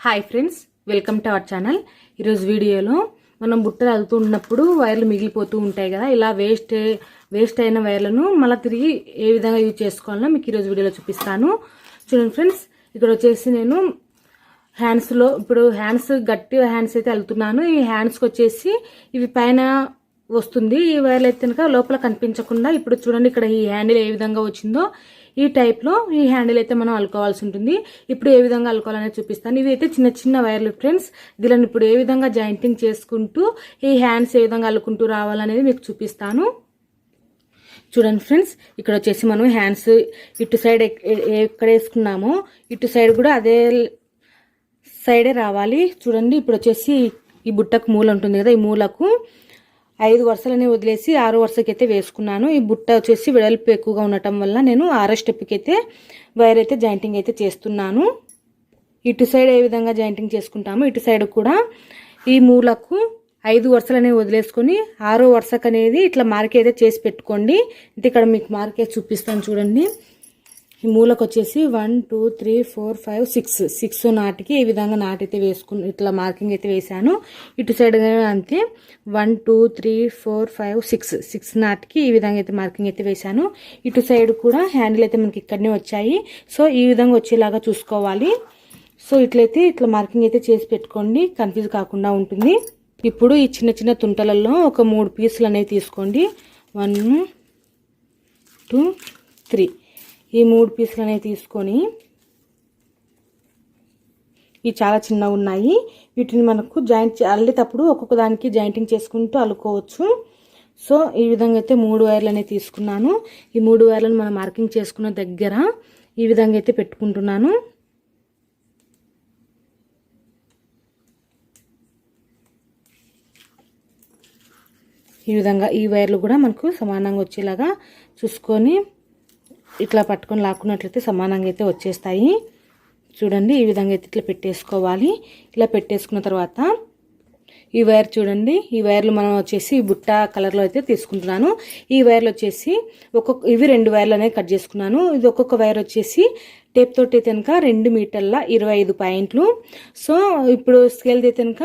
Hi friends welcome to our channel ఈరోజు వీడియోలో మనం బుట్టలు అదుగుతున్నప్పుడు వైర్లు మిగిలిపోతూ ఉంటాయి కదా ఇలా వేస్ట్ వేస్ట్ అయిన వైర్లను మళ్ళీ తిరిగి ఏ విధంగా యూజ్ చేసుకోవాలో మీకు ఈరోజు వీడియోలో చూపిస్తాను. చూడండి ఫ్రెండ్స్ ఇక్కడ వచ్చేసి నేను హ్యాండ్స్లో ఇప్పుడు హ్యాండ్స్ గట్టి హ్యాండ్స్ అయితే వెళ్తున్నాను ఈ హ్యాండ్స్కి వచ్చేసి ఇవి పైన వస్తుంది. ఈ వైర్లు అయితే కనుక లోపల కనిపించకుండా ఇప్పుడు చూడండి ఇక్కడ ఈ హ్యాండిల్ ఏ విధంగా వచ్చిందో. ఈ టైప్లో ఈ హ్యాండిల్ అయితే మనం అల్లుకోవాల్సి ఉంటుంది. ఇప్పుడు ఏ విధంగా అల్లుకోవాలనేది చూపిస్తాను. ఇవి అయితే చిన్న చిన్న వైర్లు ఫ్రెండ్స్. దీనిని ఇప్పుడు ఏ విధంగా జాయింటింగ్ చేసుకుంటూ ఈ హ్యాండ్స్ ఏ విధంగా అల్లుకుంటూ రావాలనేది మీకు చూపిస్తాను. చూడండి ఫ్రెండ్స్ ఇక్కడ వచ్చేసి మనం హ్యాండ్స్ ఇటు సైడ్ ఎక్కడ వేసుకున్నామో ఇటు సైడ్ కూడా అదే సైడే రావాలి. చూడండి ఇప్పుడు వచ్చేసి ఈ బుట్టకు మూల ఉంటుంది కదా ఈ మూలకు. ఐదు వరుసలని వదిలేసి ఆరో వరుసకైతే వేసుకున్నాను. ఈ బుట్ట వచ్చేసి వెడల్పు ఎక్కువగా ఉండటం వల్ల నేను ఆరో స్టెప్కి అయితే వైర్ అయితే జాయింటింగ్ అయితే చేస్తున్నాను. ఇటు సైడ్ ఏ విధంగా జాయింటింగ్ చేసుకుంటామో ఇటు సైడ్ కూడా ఈ మూలకు ఐదు వరుసలనే వదిలేసుకొని ఆరో వరుసకు అనేది ఇట్లా మార్క్ అయితే చేసి పెట్టుకోండి. అంటే ఇక్కడ మీకు మార్క్ వేసి చూపిస్తాను చూడండి. ఈ మూలకు వచ్చేసి one two three four five six. Six నాటికి ఈ విధంగా నాటైతే వేసుకుని ఇట్లా మార్కింగ్ అయితే వేసాను ఇటు సైడ్ అంతే. One two three four five six. Six నాటికి ఈ విధంగా అయితే మార్కింగ్ అయితే వేసాను ఇటు సైడ్ కూడా హ్యాండిల్ అయితే మనకి ఇక్కడనే వచ్చాయి. సో ఈ విధంగా వచ్చేలాగా చూసుకోవాలి. సో ఇట్లయితే ఇట్లా మార్కింగ్ అయితే చేసి పెట్టుకోండి. కన్ఫ్యూజ్ కాకుండా ఉంటుంది. ఇప్పుడు ఈ చిన్న చిన్న తుంటలలో ఒక మూడు పీసులు అనేవి తీసుకోండి. One two three. ఈ మూడు పీసులు అనేవి తీసుకొని ఇవి చాలా చిన్నగా ఉన్నాయి. వీటిని మనకు జాయింట్ అల్లేటప్పుడు ఒక్కొక్క దానికి జాయింటింగ్ చేసుకుంటూ అల్లుకోవచ్చు. సో ఈ విధంగా అయితే మూడు వైర్లు అనేవి తీసుకున్నాను. ఈ మూడు వైర్లను మనం మార్కింగ్ చేసుకున్న దగ్గర ఈ విధంగా అయితే పెట్టుకుంటున్నాను. ఈ విధంగా ఈ వైర్లు కూడా మనకు సమానంగా వచ్చేలాగా చూసుకొని ఇట్లా పట్టుకొని లాక్కున్నట్లయితే సమానంగా అయితే వచ్చేస్తాయి. చూడండి ఈ విధంగా అయితే ఇట్లా పెట్టేసుకోవాలి. ఇలా పెట్టేసుకున్న తర్వాత ఈ వైర్ చూడండి ఈ వైర్లు మనం వచ్చేసి బుట్ట కలర్లో అయితే తీసుకుంటున్నాను. ఈ వైర్లు వచ్చేసి ఒక్కొక్క ఇవి రెండు వైర్లు అనేవి కట్ చేసుకున్నాను. ఇది ఒక్కొక్క వైర్ వచ్చేసి టేప్ తోటి అయితే కనుక రెండు మీటర్ల ఇరవై ఐదు పాయింట్లు. సో ఇప్పుడు స్కేల్ అయితే కనుక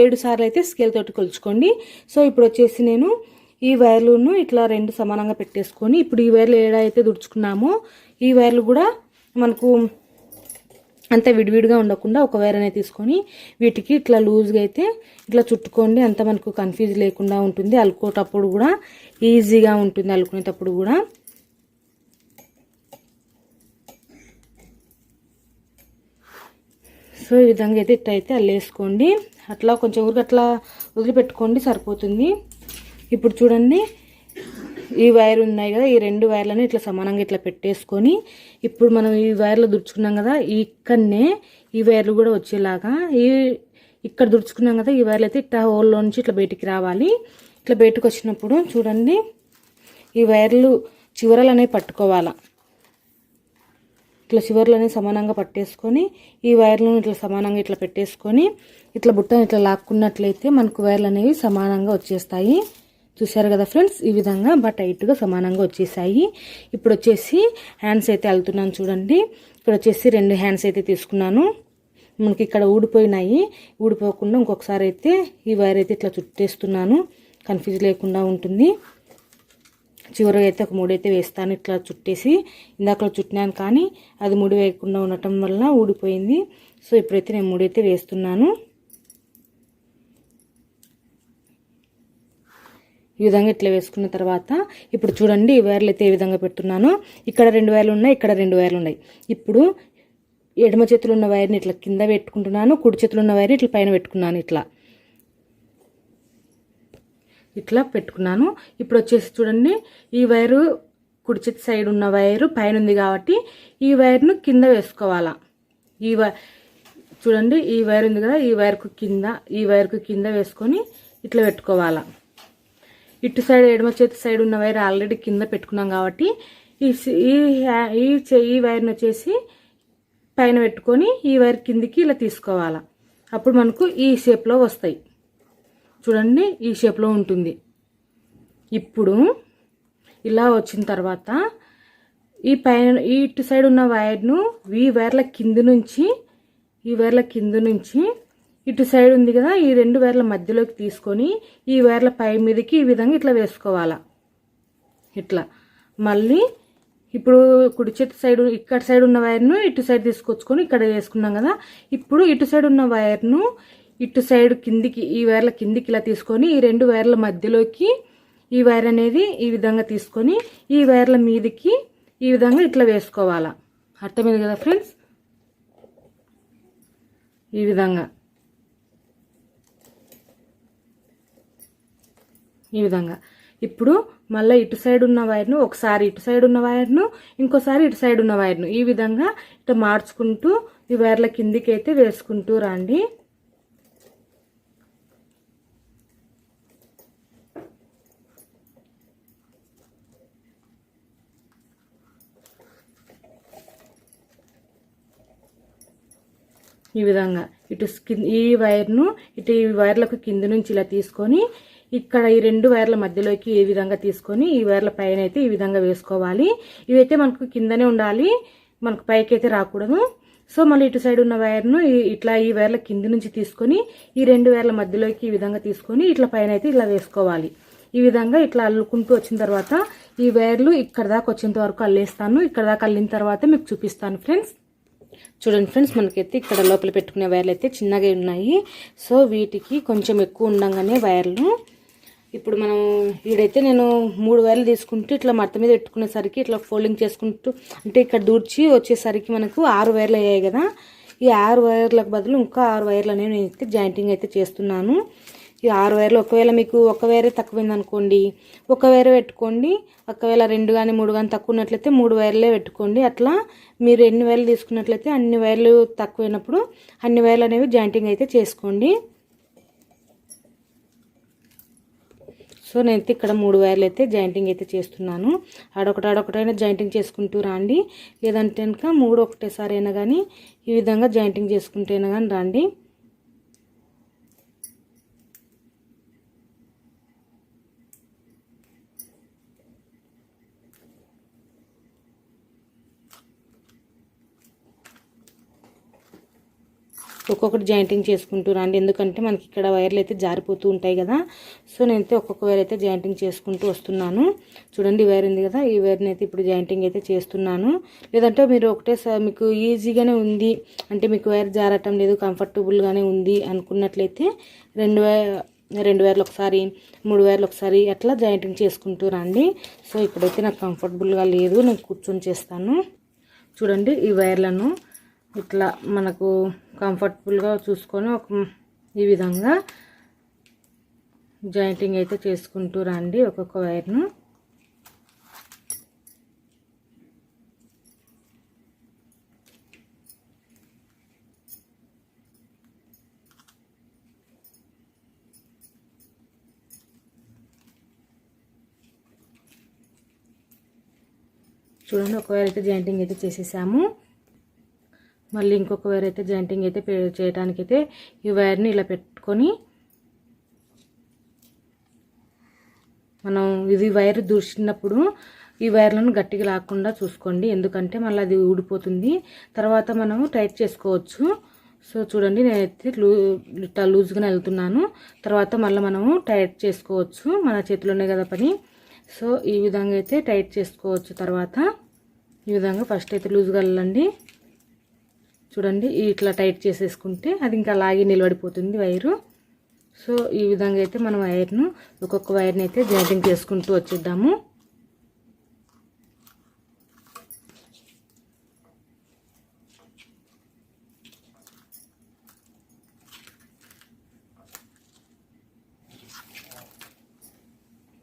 ఏడు సార్లు అయితే స్కేల్ తోటి కొలుచుకోండి. సో ఇప్పుడు వచ్చేసి నేను ఈ వైర్లను ఇట్లా రెండు సమానంగా పెట్టేసుకొని ఇప్పుడు ఈ వైర్లు ఏడైతే దుడుచుకున్నామో ఈ వైర్లు కూడా మనకు అంత విడివిడిగా ఉండకుండా ఒక వైర్ అనేది తీసుకొని వీటికి ఇట్లా లూజ్గా అయితే ఇట్లా చుట్టుకోండి. అంత మనకు కన్ఫ్యూజ్ లేకుండా ఉంటుంది. అలుకోటప్పుడు కూడా ఈజీగా ఉంటుంది అలుకునేటప్పుడు కూడా. సో ఈ విధంగా అయితే ఇట్లా అయితే అల్లేసుకోండి. అట్లా కొంచెం ఊరికి అట్లా వదిలిపెట్టుకోండి సరిపోతుంది. ఇప్పుడు చూడండి ఈ వైర్ ఉన్నాయి కదా ఈ రెండు వైర్లను ఇట్లా సమానంగా ఇట్లా పెట్టేసుకొని ఇప్పుడు మనం ఈ వైర్లు దుడుచుకున్నాం కదా ఇక్కడనే ఈ వైర్లు కూడా వచ్చేలాగా ఈ ఇక్కడ దుడుచుకున్నాం కదా ఈ వైర్లు అయితే ఇట్లా హోల్లో నుంచి ఇట్లా బయటికి రావాలి. ఇట్లా బయటకు వచ్చినప్పుడు చూడండి ఈ వైర్లు చివరలు అనేవి పట్టుకోవాలా. ఇట్లా చివర్లని సమానంగా పట్టేసుకొని ఈ వైర్లను ఇట్లా సమానంగా ఇట్లా పెట్టేసుకొని ఇట్లా బుట్టను ఇట్లా లాక్కున్నట్లయితే మనకు వైర్లు అనేవి సమానంగా వచ్చేస్తాయి. చూసారు కదా ఫ్రెండ్స్? ఈ విధంగా బాగా టైట్గా సమానంగా వచ్చేసాయి. ఇప్పుడు వచ్చేసి హ్యాండ్స్ అయితే వెళ్తున్నాను చూడండి. ఇక్కడ వచ్చేసి రెండు హ్యాండ్స్ అయితే తీసుకున్నాను. మనకి ఇక్కడ ఊడిపోయినాయి. ఊడిపోకుండా ఇంకొకసారి అయితే ఈ వైర్ అయితే ఇట్లా చుట్టేస్తున్నాను. కన్ఫ్యూజ్ లేకుండా ఉంటుంది. చివరిగా అయితే ఒక మూడైతే వేస్తాను ఇట్లా చుట్టేసి. ఇందాక చుట్టినాను కానీ అది ముడి వేయకుండా ఉండటం వల్ల ఊడిపోయింది. సో ఇప్పుడైతే నేను మూడైతే వేస్తున్నాను. ఈ విధంగా ఇట్లా వేసుకున్న తర్వాత ఇప్పుడు చూడండి ఈ వైర్లు అయితే ఏ విధంగా పెడుతున్నానో. ఇక్కడ రెండు వైర్లు ఉన్నాయి ఇక్కడ రెండు వైర్లు ఉన్నాయి. ఇప్పుడు ఎడమ చేతులు ఉన్న వైర్ని ఇట్లా కింద పెట్టుకుంటున్నాను కుడి చేతులు ఉన్న వైర్ని ఇట్లా పైన పెట్టుకున్నాను ఇట్లా. ఇట్లా పెట్టుకున్నాను. ఇప్పుడు వచ్చేసి చూడండి ఈ వైరు కుడి చేతి సైడ్ ఉన్న వైరు పైన ఉంది కాబట్టి ఈ వైర్ను కింద వేసుకోవాలా. ఈ వై చూడండి ఈ వైర్ ఉంది కదా ఈ వైర్కు కింద ఈ వైర్కు కింద వేసుకొని ఇట్లా పెట్టుకోవాలా. ఇటు సైడ్ ఎడమ చేతి సైడ్ ఉన్న వైర్ ఆల్రెడీ కింద పెట్టుకున్నాం కాబట్టి ఈ ఈ ఈ చే- ఈ వైర్ని వచ్చేసి పైన పెట్టుకొని ఈ వైర్ కిందికి ఇలా తీసుకోవాలా. అప్పుడు మనకు ఈ షేప్లో వస్తాయి. చూడండి ఈ షేప్లో ఉంటుంది. ఇప్పుడు ఇలా వచ్చిన తర్వాత ఈ పైన ఈ ఇటు సైడ్ ఉన్న వైర్ను ఈ వైర్ల కింద నుంచి ఈ వైర్ల కింద నుంచి ఇటు సైడ్ ఉంది కదా ఈ రెండు వైర్ల మధ్యలోకి తీసుకొని ఈ వైర్ల పై మీదకి ఈ విధంగా ఇట్లా వేసుకోవాలా. ఇట్లా. మళ్ళీ ఇప్పుడు కుడి చేతి సైడ్ ఇక్కడ సైడ్ ఉన్న వైర్ను ఇటు సైడ్ తీసుకొచ్చుకొని ఇక్కడ వేసుకున్నాం కదా ఇప్పుడు ఇటు సైడ్ ఉన్న వైర్ను ఇటు సైడ్ కిందికి ఈ వైర్ల కిందికి ఇలా తీసుకొని ఈ రెండు వైర్ల మధ్యలోకి ఈ వైర్ అనేది ఈ విధంగా తీసుకొని ఈ వైర్ల మీదకి ఈ విధంగా ఇట్లా వేసుకోవాలా. అర్థమైంది కదా ఫ్రెండ్స్? ఈ విధంగా. ఈ విధంగా. ఇప్పుడు మళ్ళీ ఇటు సైడ్ ఉన్న వైర్ను ఒకసారి ఇటు సైడ్ ఉన్న వైర్ను ఇంకోసారి ఇటు సైడ్ ఉన్న వైర్ను ఈ విధంగా ఇటు మార్చుకుంటూ ఈ వైర్ల కిందికి అయితే వేసుకుంటూ రండి. ఈ విధంగా ఇటు ఈ వైర్ను ఇటు ఈ వైర్లకు కింద నుంచి ఇలా తీసుకొని ఇక్కడ ఈ రెండు వైర్ల మధ్యలోకి ఈ విధంగా తీసుకొని ఈ వైర్ల పైన అయితే ఈ విధంగా వేసుకోవాలి. ఇవైతే మనకు కిందనే ఉండాలి. మనకు పైకి అయితే రాకూడదు. సో మళ్ళీ ఇటు సైడ్ ఉన్న వైర్ను ఇట్లా ఈ వైర్ల కింద నుంచి తీసుకొని ఈ రెండు వైర్ల మధ్యలోకి ఈ విధంగా తీసుకొని ఇట్లా పైన అయితే ఇలా వేసుకోవాలి. ఈ విధంగా ఇట్లా అల్లుకుంటూ వచ్చిన తర్వాత ఈ వైర్లు ఇక్కడ దాకా వచ్చేంత వరకు అల్లేస్తాను. ఇక్కడ దాకా అల్లిన తర్వాత మీకు చూపిస్తాను ఫ్రెండ్స్. చూడండి ఫ్రెండ్స్ మనకైతే ఇక్కడ లోపల పెట్టుకునే వైర్లు అయితే చిన్నగా ఉన్నాయి. సో వీటికి కొంచెం ఎక్కువ ఉండగానే వైర్లు ఇప్పుడు మనం ఈడైతే నేను మూడు వేలు తీసుకుంటూ ఇట్లా మడత మీద పెట్టుకునేసరికి ఇట్లా ఫోల్డింగ్ చేసుకుంటూ అంటే ఇక్కడ దూర్చి వచ్చేసరికి మనకు ఆరు వైర్లు అయ్యాయి కదా. ఈ ఆరు వైర్లకు బదులు ఇంకా ఆరు వైర్లు అనేవి నేను అయితే జాయింటింగ్ అయితే చేస్తున్నాను. ఈ ఆరు వైర్లు ఒకవేళ మీకు ఒక వైరే తక్కువైంది అనుకోండి ఒక వైరే పెట్టుకోండి ఒకవేళ రెండు కానీ మూడు కానీ తక్కువ ఉన్నట్లయితే మూడు వైర్లే పెట్టుకోండి. అట్లా మీరు ఎన్ని వైర్లు తీసుకున్నట్లయితే అన్ని వైర్లు తక్కువైనప్పుడు అన్ని వైర్లు అనేవి జాయింటింగ్ అయితే చేసుకోండి. సో నేనైతే ఇక్కడ మూడు వైర్లు అయితే జాయింటింగ్ అయితే చేస్తున్నాను. ఆడొకటి ఆడొకటైనా జాయింటింగ్ చేసుకుంటూ రాండి. లేదంటే కనుక మూడు ఒకటేసారి అయినా కానీ ఈ విధంగా జాయింటింగ్ చేసుకుంటేనా కానీ రండి. ఒక్కొక్కటి జాయింటింగ్ చేసుకుంటూ రండి. ఎందుకంటే మనకి ఇక్కడ వైర్లు అయితే జారిపోతూ ఉంటాయి కదా. సో నేనైతే ఒక్కొక్క వైర్ అయితే జాయింటింగ్ చేసుకుంటూ వస్తున్నాను. చూడండి వైర్ ఉంది కదా. ఈ వైర్ని అయితే ఇప్పుడు జాయింటింగ్ అయితే చేస్తున్నాను. లేదంటే మీరు ఒకటే మీకు ఈజీగానే ఉంది. అంటే మీకు వైర్ జారటం లేదు కంఫర్టబుల్గానే ఉంది అనుకున్నట్లయితే రెండు రెండు వేర్లు ఒకసారి మూడు వేర్లు ఒకసారి అట్లా జాయింటింగ్ చేసుకుంటూ రండి. సో ఇప్పుడైతే నాకు కంఫర్టబుల్గా లేదు. నేను కూర్చొని చేస్తాను. చూడండి ఈ వైర్లను ఇట్లా మనకు కంఫర్టబుల్గా చూసుకొని ఒక ఈ విధంగా జాయింటింగ్ అయితే చేసుకుంటూ రండి ఒక్కొక్క వైర్ను. చూడండి ఒక అయితే జాయింటింగ్ అయితే చేసేసాము. మళ్ళీ ఇంకొక వైర్ అయితే జాయింటింగ్ అయితే పే- చేయడానికి అయితే ఈ వైర్ని ఇలా పెట్టుకొని మనం ఇది వైర్ దూసినప్పుడు ఈ వైర్లను గట్టిగా లాక్కుండా చూసుకోండి. ఎందుకంటే మళ్ళీ అది ఊడిపోతుంది. తర్వాత మనము టైట్ చేసుకోవచ్చు. సో చూడండి నేనైతే లూ ఇట్లా లూజ్గానే వెళ్తున్నాను. తర్వాత మళ్ళీ మనము టైట్ చేసుకోవచ్చు. మన చేతిలోనే కదా పని. సో ఈ విధంగా అయితే టైట్ చేసుకోవచ్చు. తర్వాత ఈ విధంగా ఫస్ట్ అయితే లూజ్గా వెళ్ళండి. చూడండి ఇట్లా టైట్ చేసేసుకుంటే అది ఇంకా అలాగే నిలబడిపోతుంది వైరు. సో ఈ విధంగా అయితే మనం వైర్ను ఒక్కొక్క వైర్ని అయితే జాయింటింగ్ చేసుకుంటూ వచ్చేద్దాము.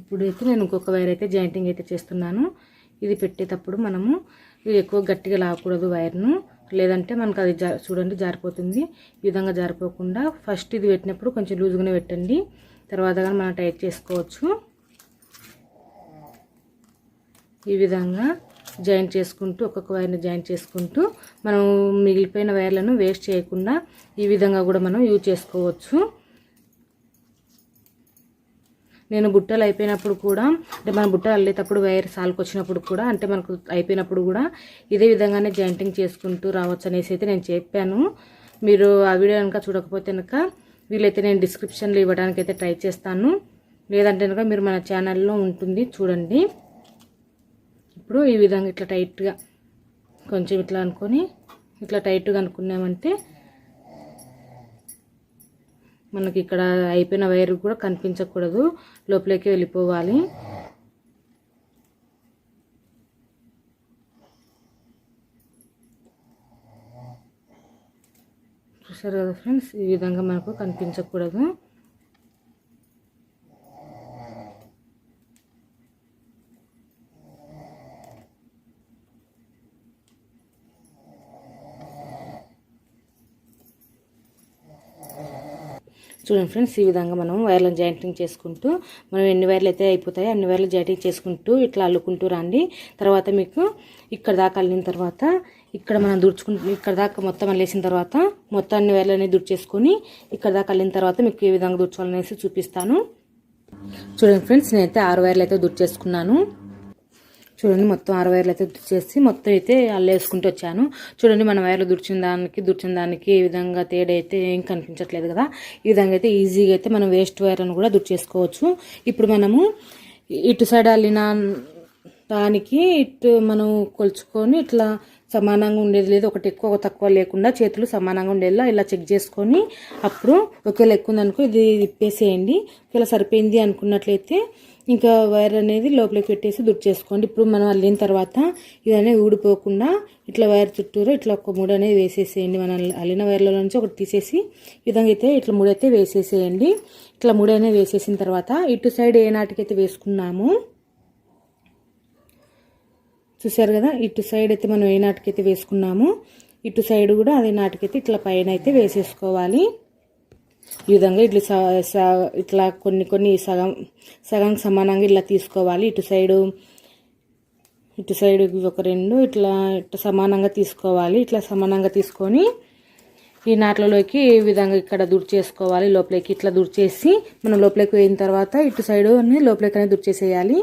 ఇప్పుడైతే నేను ఇంకొక వైర్ అయితే జాయింటింగ్ అయితే చేస్తున్నాను. ఇది పెట్టేటప్పుడు మనము ఇది ఎక్కువ గట్టిగా లాగకూడదు వైర్ను. లేదంటే మనకు అది జా చూడండి జారిపోతుంది. ఈ విధంగా జారిపోకుండా ఫస్ట్ ఇది పెట్టినప్పుడు కొంచెం లూజ్గానే పెట్టండి. తర్వాత కానీ మనం టైట్ చేసుకోవచ్చు. ఈ విధంగా జాయింట్ చేసుకుంటూ ఒక్కొక్క వైర్ని జాయింట్ చేసుకుంటూ మనం మిగిలిపోయిన వైర్లను వేస్ట్ చేయకుండా ఈ విధంగా కూడా మనం యూజ్ చేసుకోవచ్చు. నేను బుట్టలు అయిపోయినప్పుడు కూడా అంటే మన బుట్టలు అల్లేటప్పుడు వైర్ సాల్కి వచ్చినప్పుడు కూడా అంటే మనకు అయిపోయినప్పుడు కూడా ఇదే విధంగానే జాయింటింగ్ చేసుకుంటూ రావచ్చు అనేసి అయితే నేను చెప్పాను. మీరు ఆ వీడియో కనుక చూడకపోతే కనుక వీలైతే నేను డిస్క్రిప్షన్లో ఇవ్వడానికి అయితే ట్రై చేస్తాను. లేదంటే కనుక మీరు మన ఛానల్లో ఉంటుంది చూడండి. ఇప్పుడు ఈ విధంగా ఇట్లా టైట్గా కొంచెం ఇట్లా అనుకొని ఇట్లా టైట్గా అనుకున్నామంటే మనకి ఇక్కడ అయిపోయిన వైర్ కూడా కనిపించకూడదు. లోపలికి వెళ్ళిపోవాలి. చూసారు కదా ఫ్రెండ్స్? ఈ విధంగా మనకు కనిపించకూడదు. చూడండి ఫ్రెండ్స్ ఈ విధంగా మనం వైర్లను జాయింటింగ్ చేసుకుంటూ మనం ఎన్ని వైర్లు అయితే అయిపోతాయో అన్ని వైర్లు జాయింటింగ్ చేసుకుంటూ ఇట్లా అల్లుకుంటూ రండి. తర్వాత మీకు ఇక్కడ దాకా అల్లిన తర్వాత ఇక్కడ మనం దుడుచుకుంటూ ఇక్కడ దాకా మొత్తం అల్లేసిన తర్వాత మొత్తం అన్ని వైర్లు అనేది దుడిచేసుకొని ఇక్కడ దాకా అల్లిన తర్వాత మీకు ఏ విధంగా దుడ్చుకోవాలనేసి చూపిస్తాను. చూడండి ఫ్రెండ్స్ నేనైతే ఆరు వైర్లు అయితే దుడిచేసుకున్నాను. చూడండి మొత్తం ఆరు వైర్లు అయితే చేసి మొత్తం అయితే అల్లేసుకుంటూ వచ్చాను. చూడండి మన వైర్లు దుడిచిన దానికి దుడిచిన దానికి ఏ విధంగా తేడా అయితే ఏం కనిపించట్లేదు కదా. ఈ విధంగా అయితే ఈజీగా అయితే మనం వేస్ట్ వైర్ అని కూడా దుర్చేసుకోవచ్చు ఇప్పుడు మనము ఇటు సైడ్ అల్లిన దానికి ఇటు మనం కొలుచుకొని ఇట్లా సమానంగా ఉండేది లేదు. ఒకటి ఎక్కువ ఒక తక్కువ లేకుండా చేతులు సమానంగా ఉండేలా ఇలా చెక్ చేసుకొని అప్పుడు ఒకవేళ ఎక్కువ ఉందనుకో ఇది ఇప్పేసేయండి ఒకవేళ సరిపోయింది అనుకున్నట్లయితే ఇంకా వైర్ అనేది లోపలికి పెట్టేసి దుడ్డు చేసుకోండి ఇప్పుడు మనం అల్లిన తర్వాత ఇదనేది ఊడిపోకుండా ఇట్లా వైర్ చుట్టూరు ఇట్లా ఒక మూడు అనేది వేసేసేయండి. మనం అల్లిన వైర్ల నుంచి ఒకటి తీసేసి విధంగా అయితే ఇట్లా మూడైతే అయితే వేసేసేయండి. ఇట్లా మూడు అనేది వేసేసిన తర్వాత ఇటు సైడ్ ఏ నాటికైతే వేసుకున్నాము చూసారు కదా? ఇటు సైడ్ అయితే మనం ఏ నాటికైతే వేసుకున్నాము ఇటు సైడ్ కూడా అదే నాటికైతే ఇట్లా పైన అయితే వేసేసుకోవాలి. ఈ విధంగా ఇట్లా ఇట్లా కొన్ని కొన్ని సగం సగం సమానంగా ఇట్లా తీసుకోవాలి. ఇటు సైడు ఇటు సైడ్ ఒక రెండు ఇట్లా ఇట్లా సమానంగా తీసుకోవాలి. ఇట్లా సమానంగా తీసుకొని ఈ నాట్లలోకి ఈ విధంగా ఇక్కడ దుడి చేసుకోవాలి లోపలికి ఇట్లా దుడి చేసి మనం లోపలికి పోయిన తర్వాత ఇటు సైడ్ లోపలికి అనేది దుడి చేసేయాలి